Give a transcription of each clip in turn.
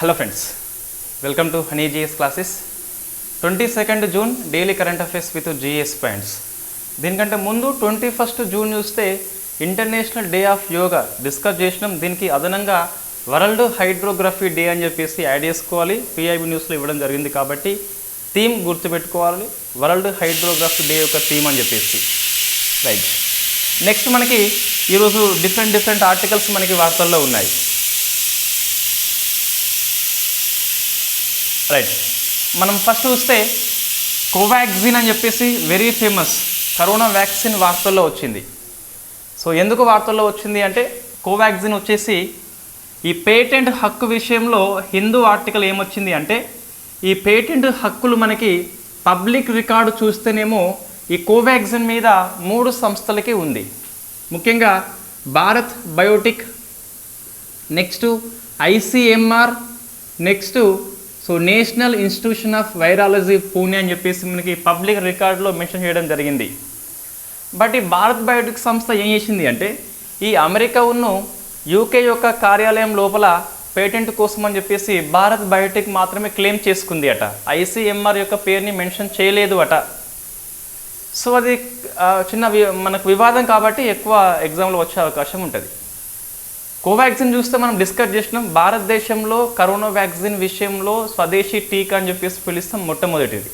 Hello friends welcome to honey GS classes twenty second June daily current affairs with GS points దీనికంటే ముందు twenty first June చూస్తే international day of yoga discuss చేసినాం. దీనికి అదనంగా world hydrography day అని చెప్పేసి add చేసుకోవాలి. PIB న్యూస్లో ఇవ్వడం జరిగింది కాబట్టి థీమ్ గుర్తుపెట్టుకోవాలి. వరల్డ్ హైడ్రోగ్రఫీ డే యొక్క థీమ్ అని చెప్పేసి. రైట్ నెక్స్ట్ మనకి ఈరోజు డిఫరెంట్ డిఫరెంట్ ఆర్టికల్స్ మనకి వార్తల్లో ఉన్నాయి. రైట్ మనం ఫస్ట్ చూస్తే కోవాక్సిన్ అని చెప్పేసి వెరీ ఫేమస్ కరోనా వ్యాక్సిన్ వార్తల్లో వచ్చింది. సో ఎందుకు వార్తల్లో వచ్చింది అంటే కోవాక్సిన్ వచ్చేసి ఈ పేటెంట్ హక్కు విషయంలో హిందూ ఆర్టికల్ ఏమొచ్చింది అంటే ఈ పేటెంట్ హక్కులు మనకి పబ్లిక్ రికార్డు చూస్తేనేమో ఈ కోవాక్సిన్ మీద మూడు సంస్థలకి ఉంది. ముఖ్యంగా Bharat Biotech next ICMR next so national institution of virology Pune అని చెప్పేసి మనకి పబ్లిక్ రికార్డులో మెన్షన్ చేయడం జరిగింది. బట్ ఈ భారత్ బయోటిక్ సంస్థ ఏం చేసింది అంటే ఈ అమెరికా ఉన్న యూకే యొక్క కార్యాలయం లోపల పేటెంట్ కోసం అని చెప్పేసి భారత్ బయోటెక్ మాత్రమే క్లెయిమ్ చేసుకుంది అట. ఐసీఎంఆర్ యొక్క పేరుని మెన్షన్ చేయలేదు అట. సో అది చిన్న వి మనకు వివాదం కాబట్టి ఎక్కువ ఎగ్జామ్లో వచ్చే అవకాశం ఉంటుంది. కోవాక్సిన్ చూస్తే మనం డిస్కస్ చేసినాం. భారతదేశంలో కరోనా వ్యాక్సిన్ విషయంలో స్వదేశీ టీకా అని చెప్పేసి పిలుస్తాం మొట్టమొదటిది.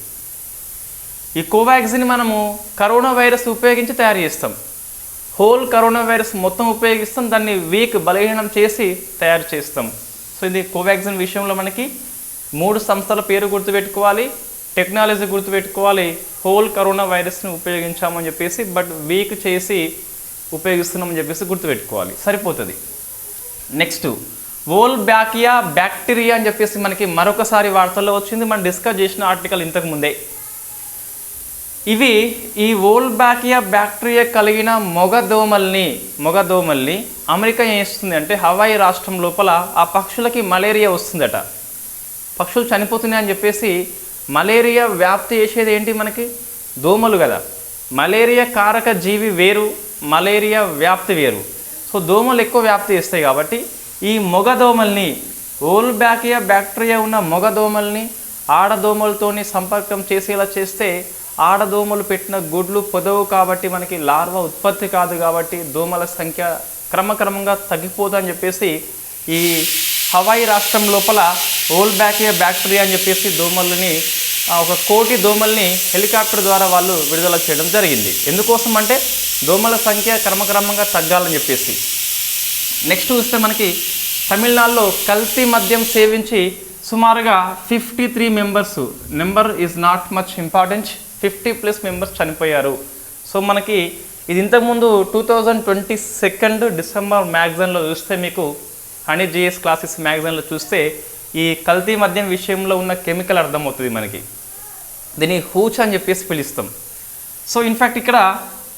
ఈ కోవాక్సిన్ మనము కరోనా వైరస్ ఉపయోగించి తయారు చేస్తాం. హోల్ కరోనా వైరస్ మొత్తం ఉపయోగిస్తాం. దాన్ని వీక్ బలహీనం చేసి తయారు చేస్తాం. సో ఇది కోవాక్సిన్ విషయంలో మనకి మూడు సంస్థల పేరు గుర్తుపెట్టుకోవాలి. టెక్నాలజీ గుర్తుపెట్టుకోవాలి. హోల్ కరోనా వైరస్ని ఉపయోగించామని చెప్పేసి బట్ వీక్ చేసి ఉపయోగిస్తున్నామని చెప్పేసి గుర్తుపెట్టుకోవాలి. సరిపోతుంది. నెక్స్ట్ వోల్బ్యాకియా బ్యాక్టీరియా అని చెప్పేసి మనకి మరొకసారి వార్తల్లో వచ్చింది. మనం డిస్కస్ చేసిన ఆర్టికల్ ఇంతకు ముందే. ఇవి ఈ వోల్ బ్యాకియా బ్యాక్టీరియా కలిగిన మొగ దోమల్ని మొగ దోమల్ని అమెరికా ఏం చేస్తుంది అంటే హవాయి రాష్ట్రం లోపల ఆ పక్షులకి మలేరియా వస్తుందట. పక్షులు చనిపోతున్నాయని చెప్పేసి మలేరియా వ్యాప్తి చేసేది ఏంటి మనకి? దోమలు కదా. మలేరియా కారక జీవి వేరు మలేరియా వ్యాప్తి వేరు. సో దోమలు ఎక్కువ వ్యాప్తి చేస్తాయి కాబట్టి ఈ మొగ దోమల్ని ఓల్ బ్యాక్టీరియా బ్యాక్టీరియా ఉన్న మొగ దోమల్ని ఆడదోమలతోని సంపర్కం చేసేలా చేస్తే ఆడదోమలు పెట్టిన గుడ్లు పొదవు కాబట్టి మనకి లార్వా ఉత్పత్తి కాదు కాబట్టి దోమల సంఖ్య క్రమక్రమంగా తగ్గిపోదని చెప్పేసి ఈ హవాయి రాష్ట్రం లోపల ఓల్ బ్యాక్టీరియా బ్యాక్టీరియా అని చెప్పేసి దోమలని ఒక కోటి దోమల్ని హెలికాప్టర్ ద్వారా వాళ్ళు విడుదల చేయడం జరిగింది. ఎందుకోసం అంటే దోమల సంఖ్య క్రమక్రమంగా తగ్గాలని చెప్పేసి. నెక్స్ట్ చూస్తే మనకి తమిళనాడులో కల్తీ మద్యం సేవించి సుమారుగా fifty three members. Number is not much important fifty plus members చనిపోయారు. సో మనకి ఇది ఇంతకుముందు two thousand twenty second December మ్యాగజైన్లో చూస్తే మీకు హనీ జిఎస్ క్లాసెస్ మ్యాగజైన్లో చూస్తే ఈ కల్తీ మద్యం విషయంలో ఉన్న కెమికల్ అర్థమవుతుంది మనకి. దీన్ని హూచ్ అని చెప్పేసి పిలుస్తాం. సో ఇన్ఫ్యాక్ట్ ఇక్కడ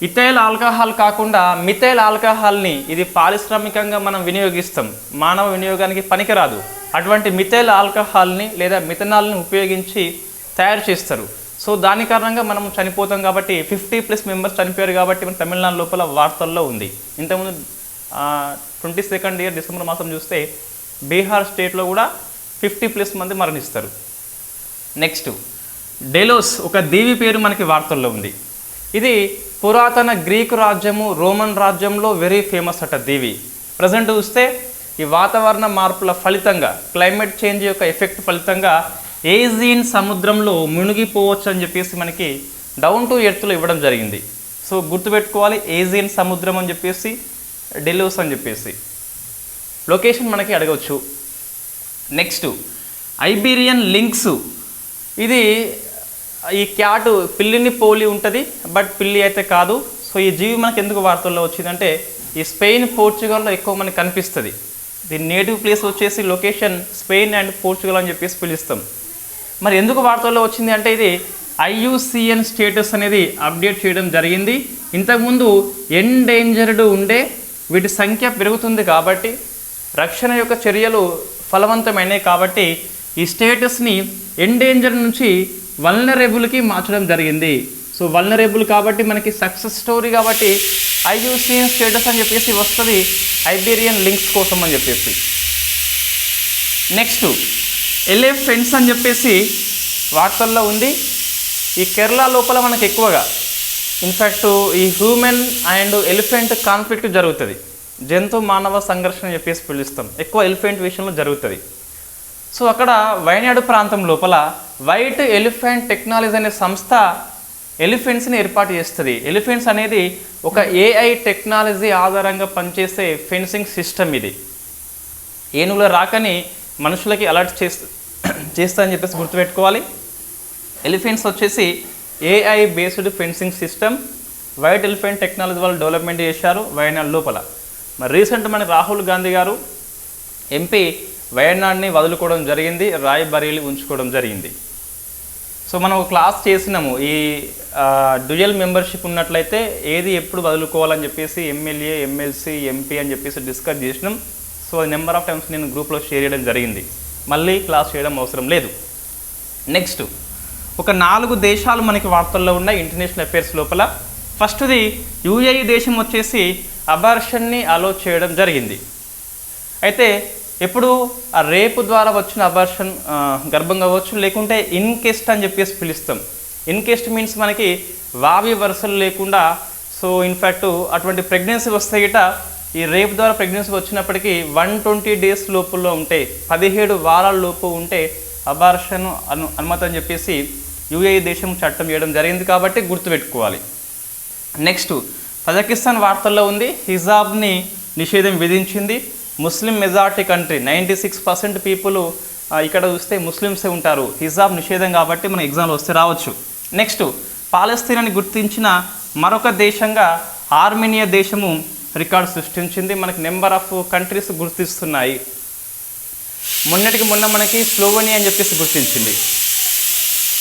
ఇథైల్ ఆల్కహాల్ కాకుండా మిథైల్ ఆల్కహాల్ని ఇది పారిశ్రామికంగా మనం వినియోగిస్తాం. మానవ వినియోగానికి పనికిరాదు. అటువంటి మిథైల్ ఆల్కహాల్ని లేదా మిథనాల్ని ఉపయోగించి తయారు చేస్తారు. సో దాని కారణంగా మనం చనిపోతాం కాబట్టి ఫిఫ్టీ ప్లస్ మెంబర్స్ చనిపోయారు కాబట్టి మన తమిళనాడు లోపల వార్తల్లో ఉంది. ఇంతకుముందు ట్వంటీ సెకండ్ ఇయర్ డిసెంబర్ మాసం చూస్తే బీహార్ స్టేట్లో కూడా ఫిఫ్టీ ప్లస్ మంది మరణిస్తారు. నెక్స్ట్ డెలోస్ ఒక దేవి పేరు మనకి వార్తల్లో ఉంది. ఇది పురాతన గ్రీకు రాజ్యము రోమన్ రాజ్యంలో వెరీ ఫేమస్ అట దేవి. ప్రజెంట్ చూస్తే ఈ వాతావరణ మార్పుల ఫలితంగా క్లైమేట్ చేంజ్ యొక్క ఎఫెక్ట్ ఫలితంగా ఏజియన్ సముద్రంలో మునిగిపోవచ్చు అని చెప్పేసి మనకి డౌన్ టు ఎర్త్లో ఇవ్వడం జరిగింది. సో గుర్తుపెట్టుకోవాలి ఏజియన్ సముద్రం అని చెప్పేసి డెలోస్ అని చెప్పేసి. లొకేషన్ మనకి అడగవచ్చు నెక్స్ట్ ఐబీరియన్ లింక్స్ ఇది ఈ క్యాట్ పిల్లిని పోలి ఉంటుంది బట్ పిల్లి అయితే కాదు. సో ఈ జీవి మనకి ఎందుకు వార్తల్లో వచ్చిందంటే ఈ స్పెయిన్ పోర్చుగల్లో ఎక్కువ మనకి కనిపిస్తుంది. దీని నేటివ్ ప్లేస్ వచ్చేసి లొకేషన్ స్పెయిన్ అండ్ పోర్చుగల్ అని చెప్పేసి పిలుస్తాం. మరి ఎందుకు వార్తల్లో వచ్చింది అంటే ఇది ఐయుసిఎన్ స్టేటస్ అనేది అప్డేట్ చేయడం జరిగింది. ఇంతకుముందు ఎండేంజర్డ్ ఉండే వీటి సంఖ్య పెరుగుతుంది కాబట్టి రక్షణ యొక్క చర్యలు ఫలవంతమైనవి కాబట్టి ఈ స్టేటస్ని ఎండేంజర్ నుంచి వల్నరేబుల్కి మార్చడం జరిగింది. సో వల్నరేబుల్ కాబట్టి మనకి సక్సెస్ స్టోరీ కాబట్టి ఐయూసీఎన్ స్టేటస్ అని చెప్పేసి వస్తుంది. ఐబీరియన్ లింక్స్ కోసం అని చెప్పేసి. నెక్స్ట్ ఎల్ఏ ఫ్రెండ్స్ అని చెప్పేసి వార్తల్లో ఉంది. ఈ కేరళ లోపల మనకు ఎక్కువగా. ఇన్ఫ్యాక్ట్ ఈ హ్యూమెన్ అండ్ ఎలిఫెంట్ కాన్ఫ్లిక్ట్ జరుగుతుంది. జంతు మానవ సంఘర్షణ చెప్పేసి పిలుస్తాం. ఎక్కువ ఎలిఫెంట్ విషయంలో జరుగుతుంది. సో అక్కడ వైనాడు ప్రాంతం లోపల వైట్ ఎలిఫెంట్ టెక్నాలజీ అనే సంస్థ ఎలిఫెంట్స్ని ఏర్పాటు చేస్తుంది. ఎలిఫెంట్స్ అనేది ఒక ఏఐ టెక్నాలజీ ఆధారంగా పనిచేసే ఫెన్సింగ్ సిస్టమ్ ఇది. ఏనుగుల రాకని మనుషులకి అలర్ట్ చేస్తా చేస్తా అని చెప్పేసి గుర్తుపెట్టుకోవాలి. ఎలిఫెంట్స్ వచ్చేసి AI based fencing system. White elephant technology వాళ్ళు డెవలప్మెంట్ చేశారు వైనాడు లోపల. మరి రీసెంట్ మన రాహుల్ గాంధీ గారు ఎంపీ వయనాడ్ని వదులుకోవడం జరిగింది రాయబరీలు ఉంచుకోవడం జరిగింది. సో మనం ఒక క్లాస్ చేసినాము. ఈ డ్యూయల్ మెంబర్షిప్ ఉన్నట్లయితే ఏది ఎప్పుడు వదులుకోవాలని చెప్పేసి ఎమ్మెల్యే ఎమ్మెల్సీ ఎంపీ అని చెప్పేసి డిస్కస్ చేసినాం. సో నెంబర్ ఆఫ్ టైమ్స్ నేను గ్రూప్లో షేర్ చేయడం జరిగింది. మళ్ళీ క్లాస్ చేయడం అవసరం లేదు. నెక్స్ట్ ఒక నాలుగు దేశాలు మనకి వార్తల్లో ఉన్నాయి ఇంటర్నేషనల్ అఫైర్స్ లోపల. ఫస్ట్ది యూఏఈ దేశం వచ్చేసి అబార్షన్ని అలో చేయడం జరిగింది. అయితే ఎప్పుడు ఆ రేపు ద్వారా వచ్చిన అబార్షన్ గర్భం కావచ్చు లేకుంటే ఇన్కెస్ట్ అని చెప్పేసి పిలుస్తాం. ఇన్కెస్ట్ మీన్స్ మనకి వావి వరుసలు లేకుండా సో ఇన్ఫ్యాక్ట్ అటువంటి ప్రెగ్నెన్సీ వస్తే గిట ఈ రేపు ద్వారా ప్రెగ్నెన్సీ వచ్చినప్పటికీ వన్ ట్వంటీ డేస్ లోపుల్లో ఉంటే పదిహేడు వారాల లోపు ఉంటే అబార్షన్ అను అనుమతి అని చెప్పేసి యుఏఈ దేశం చట్టం చేయడం జరిగింది కాబట్టి గుర్తుపెట్టుకోవాలి. నెక్స్ట్ కజకిస్తాన్ వార్తల్లో ఉంది హిజాబ్ని నిషేధం విధించింది. Muslim majority country ninety six percent people ఇక్కడ చూస్తే ముస్లిమ్సే ఉంటారు. హిజాబ్ నిషేధం కాబట్టి మన ఎగ్జామ్లో వస్తే రావచ్చు. నెక్స్ట్ పాలస్తీనాని గుర్తించిన మరొక దేశంగా ఆర్మేనియా దేశము రికార్డు సృష్టించింది. మనకి నెంబర్ ఆఫ్ కంట్రీస్ గుర్తిస్తున్నాయి. మొన్నటికి మొన్న మనకి స్లోవనియా అని చెప్పేసి గుర్తించింది.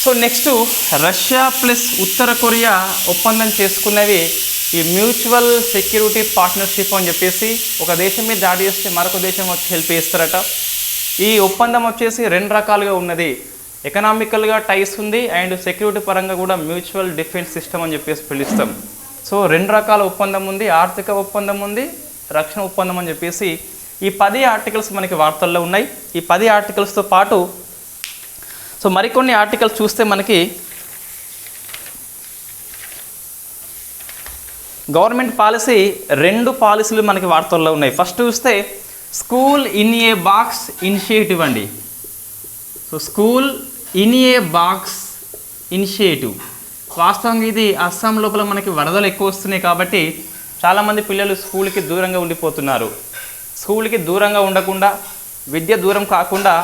సో నెక్స్ట్ రష్యా ప్లస్ ఉత్తర కొరియా ఒప్పందం చేసుకున్నవి ఈ మ్యూచువల్ సెక్యూరిటీ పార్ట్నర్షిప్ అని చెప్పేసి ఒక దేశం మీద దాడి చేస్తే మరొక దేశం వచ్చి హెల్ప్ చేస్తారట. ఈ ఒప్పందం వచ్చేసి రెండు రకాలుగా ఉన్నది. ఎకనామికల్గా టైస్ ఉంది అండ్ సెక్యూరిటీ పరంగా కూడా మ్యూచువల్ డిఫెన్స్ సిస్టమ్ అని చెప్పేసి పిలుస్తాం. సో రెండు రకాల ఒప్పందం ఉంది. ఆర్థిక ఒప్పందం ఉంది రక్షణ ఒప్పందం అని చెప్పేసి ఈ పది ఆర్టికల్స్ మనకి వార్తల్లో ఉన్నాయి. ఈ పది ఆర్టికల్స్తో పాటు సో మరికొన్ని ఆర్టికల్స్ చూస్తే మనకి గవర్నమెంట్ పాలసీ రెండు పాలసీలు మనకి వార్తల్లో ఉన్నాయి. ఫస్ట్ చూస్తే school in a box initiative అండి. So school in a box initiative. వాస్తవంగా ఇది అస్సాం లోపల మనకి వరదలు ఎక్కువ వస్తున్నాయి కాబట్టి చాలామంది పిల్లలు స్కూల్కి దూరంగా ఉండిపోతున్నారు. స్కూల్కి దూరంగా ఉండకుండా విద్య దూరం కాకుండా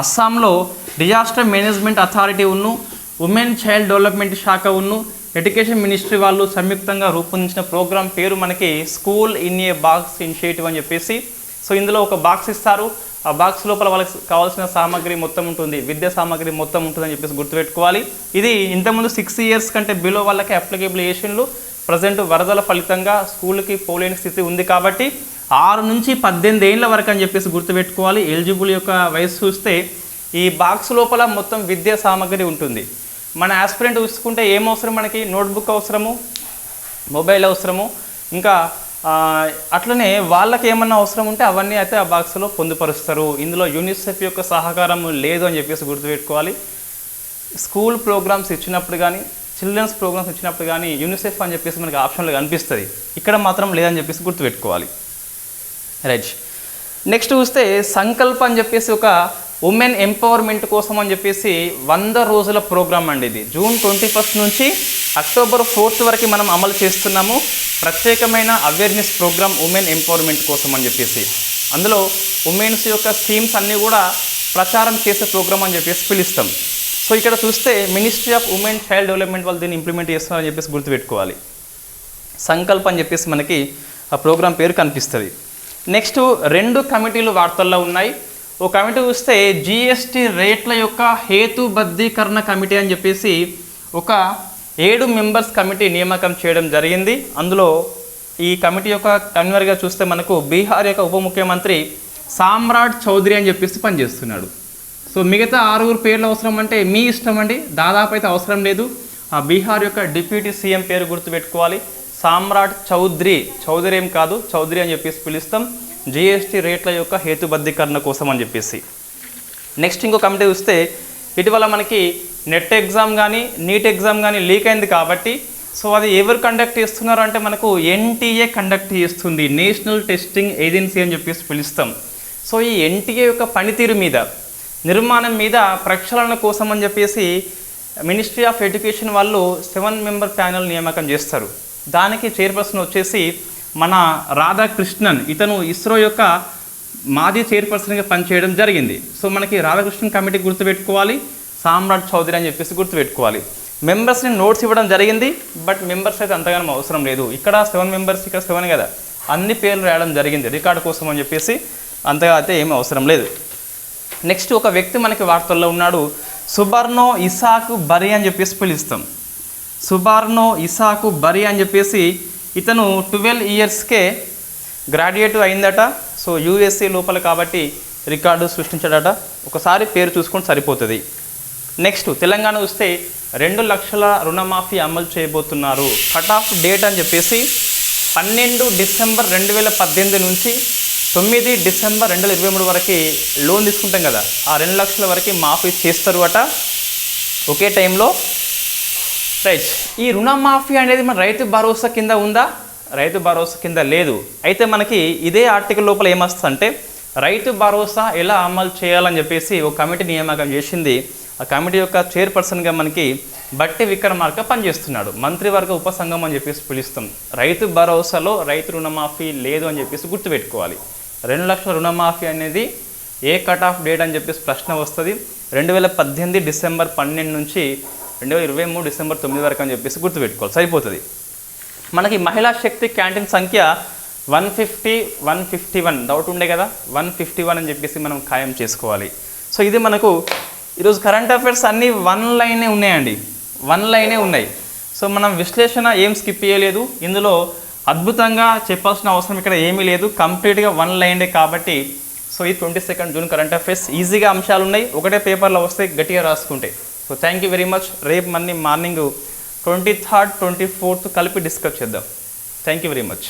అస్సాంలో డిజాస్టర్ మేనేజ్మెంట్ అథారిటీ ఉన్ను ఉమెన్ చైల్డ్ డెవలప్మెంట్ శాఖ ఉన్ను ఎడ్యుకేషన్ మినిస్ట్రీ వాళ్ళు సంయుక్తంగా రూపొందించిన ప్రోగ్రామ్ పేరు మనకి school in a box initiative అని చెప్పేసి సో ఇందులో ఒక బాక్స్ ఇస్తారు. ఆ బాక్స్ లోపల వాళ్ళకి కావాల్సిన సామాగ్రి మొత్తం ఉంటుంది విద్యా సామాగ్రి మొత్తం ఉంటుందని చెప్పేసి గుర్తుపెట్టుకోవాలి. ఇది ఇంతకుముందు సిక్స్ ఇయర్స్ కంటే బిలో వాళ్ళకి అప్లికేబుల్ ఏషన్లు ప్రజెంట్ వరదల ఫలితంగా స్కూల్కి పోలేని స్థితి ఉంది కాబట్టి ఆరు నుంచి పద్దెనిమిది ఏళ్ళ వరకు అని చెప్పేసి గుర్తుపెట్టుకోవాలి. ఎలిజిబుల్ యొక్క వయసు చూస్తే ఈ బాక్స్ లోపల మొత్తం విద్యా సామాగ్రి ఉంటుంది. మన ఆస్పిరెంట్ చూసుకుంటే ఏం అవసరం మనకి? నోట్బుక్ అవసరము మొబైల్ అవసరము ఇంకా అట్లనే వాళ్ళకి ఏమన్నా అవసరం ఉంటే అవన్నీ అయితే ఆ బాక్స్లో పొందుపరుస్తారు. ఇందులో యూనిసెఫ్ యొక్క సహకారం లేదు అని చెప్పేసి గుర్తుపెట్టుకోవాలి. స్కూల్ ప్రోగ్రామ్స్ ఇచ్చినప్పుడు కానీ చిల్డ్రన్స్ ప్రోగ్రామ్స్ ఇచ్చినప్పుడు కానీ యూనిసెఫ్ అని చెప్పేసి మనకి ఆప్షన్లో కనిపిస్తుంది. ఇక్కడ మాత్రం లేదని చెప్పేసి గుర్తుపెట్టుకోవాలి. రైట్ నెక్స్ట్ చూస్తే సంకల్ప్ అని చెప్పేసి ఒక ఉమెన్ ఎంపవర్మెంట్ కోసం అని చెప్పేసి వంద రోజుల ప్రోగ్రామ్ అండి ఇది. జూన్ ట్వంటీ ఫస్ట్ నుంచి అక్టోబర్ ఫోర్త్ వరకు మనం అమలు చేస్తున్నాము. ప్రత్యేకమైన అవేర్నెస్ ప్రోగ్రామ్ ఉమెన్ ఎంపవర్మెంట్ కోసం అని చెప్పేసి. అందులో ఉమెన్స్ యొక్క స్కీమ్స్ అన్నీ కూడా ప్రచారం చేసే ప్రోగ్రామ్ అని చెప్పేసి పిలుస్తాం. సో ఇక్కడ చూస్తే ministry of women child development వాళ్ళు దీన్ని ఇంప్లిమెంట్ చేస్తున్నారని చెప్పేసి గుర్తుపెట్టుకోవాలి. సంకల్ప్ అని చెప్పేసి మనకి ఆ ప్రోగ్రామ్ పేరు కనిపిస్తుంది. నెక్స్ట్ రెండు కమిటీలు వార్తల్లో ఉన్నాయి. ఓ కమిటీ చూస్తే జిఎస్టీ రేట్ల యొక్క హేతుబద్ధీకరణ కమిటీ అని చెప్పేసి ఒక ఏడు మెంబర్స్ కమిటీ నియామకం చేయడం జరిగింది. అందులో ఈ కమిటీ యొక్క కన్వీనర్గా చూస్తే మనకు బీహార్ యొక్క ఉప ముఖ్యమంత్రి సామ్రాట్ చౌదరి అని చెప్పేసి పనిచేస్తున్నాడు. సో మిగతా ఆరుగురు పేర్లు అవసరం అంటే మీ ఇష్టం అండి. దాదాపు అయితే అవసరం లేదు. ఆ బీహార్ యొక్క డిప్యూటీ సీఎం పేరు గుర్తుపెట్టుకోవాలి. సామ్రాట్ చౌదరి చౌదరి ఏం కాదు చౌదరి అని చెప్పేసి పిలుస్తాం. జిఎస్టీ రేట్ల యొక్క హేతుబద్ధీకరణ కోసం అని చెప్పేసి. నెక్స్ట్ ఇంకో కమిటీ చూస్తే ఇటీవల మనకి నెట్ ఎగ్జామ్ కానీ నీట్ ఎగ్జామ్ కానీ లీక్ అయింది కాబట్టి సో అది ఎవరు కండక్ట్ చేస్తున్నారు అంటే మనకు ఎన్టీఏ కండక్ట్ చేస్తుంది. నేషనల్ టెస్టింగ్ ఏజెన్సీ అని చెప్పేసి పిలుస్తాం. సో ఈ ఎన్టీఏ యొక్క పనితీరు మీద నిర్మాణం మీద ప్రక్షాళన కోసం అని చెప్పేసి మినిస్ట్రీ ఆఫ్ ఎడ్యుకేషన్ వాళ్ళు సెవెన్ మెంబర్ ప్యానల్ నియామకం చేస్తారు. దానికి చైర్పర్సన్ వచ్చేసి మన రాధాకృష్ణన్ ఇతను ఇస్రో యొక్క మాజీ చైర్పర్సన్గా పనిచేయడం జరిగింది. సో మనకి రాధాకృష్ణన్ కమిటీ గుర్తుపెట్టుకోవాలి సామ్రాట్ చౌదరి అని చెప్పేసి గుర్తుపెట్టుకోవాలి. మెంబర్స్ని నోట్స్ ఇవ్వడం జరిగింది బట్ మెంబర్స్ అయితే అంతగానో అవసరం లేదు. ఇక్కడ సెవెన్ మెంబర్స్ ఇక్కడ సెవెన్ కదా. అన్ని పేర్లు రాయడం జరిగింది రికార్డు కోసం అని చెప్పేసి అంతగా అయితే ఏమీ అవసరం లేదు. నెక్స్ట్ ఒక వ్యక్తి మనకి వార్తల్లో ఉన్నాడు సుబర్ణో ఇసాకు బరి అని చెప్పేసి పిలుస్తాం. సుబార్నో ఇసాకు బరి అని చెప్పేసి ఇతను ట్వెల్వ్ ఇయర్స్కే గ్రాడ్యుయేట్ అయిందట. సో యూఎస్ఏ లోపల కాబట్టి రికార్డు సృష్టించడట. ఒకసారి పేరు చూసుకొని సరిపోతుంది. నెక్స్ట్ తెలంగాణ వస్తే రెండు లక్షల రుణమాఫీ అమలు చేయబోతున్నారు. కట్ ఆఫ్ డేట్ అని చెప్పేసి పన్నెండు డిసెంబర్ రెండు వేల పద్దెనిమిది నుంచి తొమ్మిది డిసెంబర్ రెండు వేల ఇరవై మూడు వరకు లోన్ తీసుకుంటాం కదా. ఆ రెండు లక్షల వరకు మాఫీ చేస్తారు అట ఒకే టైంలో రైట్ ఈ రుణమాఫీ అనేది మన రైతు భరోసా కింద ఉందా? రైతు భరోసా కింద లేదు. అయితే మనకి ఇదే ఆర్టికల్ లోపల ఏమొస్తుందంటే రైతు భరోసా ఎలా అమలు చేయాలని చెప్పేసి ఒక కమిటీ నియామకం చేసింది. ఆ కమిటీ యొక్క చైర్పర్సన్గా మనకి బట్టి విక్రమార్క పనిచేస్తున్నాడు. మంత్రివర్గ ఉపసంఘం అని చెప్పేసి పిలుస్తాం. రైతు భరోసాలో రైతు రుణమాఫీ లేదు అని చెప్పేసి గుర్తుపెట్టుకోవాలి. రెండు లక్షల రుణమాఫీ అనేది ఏ కట్ ఆఫ్ డేట్ అని చెప్పేసి ప్రశ్న వస్తుంది. రెండు వేల పద్దెనిమిది డిసెంబర్ పన్నెండు నుంచి రెండు వేల ఇరవై మూడు డిసెంబర్ తొమ్మిది వరకు అని చెప్పేసి గుర్తుపెట్టుకోవాలి. సరిపోతుంది. మనకి మహిళా శక్తి క్యాంటీన్ సంఖ్య one fifty one fifty one. Doubt ఉండే కదా? వన్ ఫిఫ్టీ వన్ అని చెప్పేసి మనం ఖాయం చేసుకోవాలి. సో ఇది మనకు ఈరోజు కరెంట్ అఫైర్స్ అన్నీ వన్ లైనే ఉన్నాయండి. వన్ లైనే ఉన్నాయి. సో మనం విశ్లేషణ ఏం స్కిప్ చేయలేదు. ఇందులో అద్భుతంగా చెప్పాల్సిన అవసరం ఇక్కడ ఏమీ లేదు. కంప్లీట్గా వన్ లైనే కాబట్టి సో ఈ twenty second June current affairs ఈజీగా అంశాలు ఉన్నాయి ఒకటే పేపర్లో వస్తే గట్టిగా రాసుకుంటే. So thank you very much రేపు మళ్ళీ morning twenty third twenty fourth కలిపి డిస్కస్ చేద్దాం. Thank you very much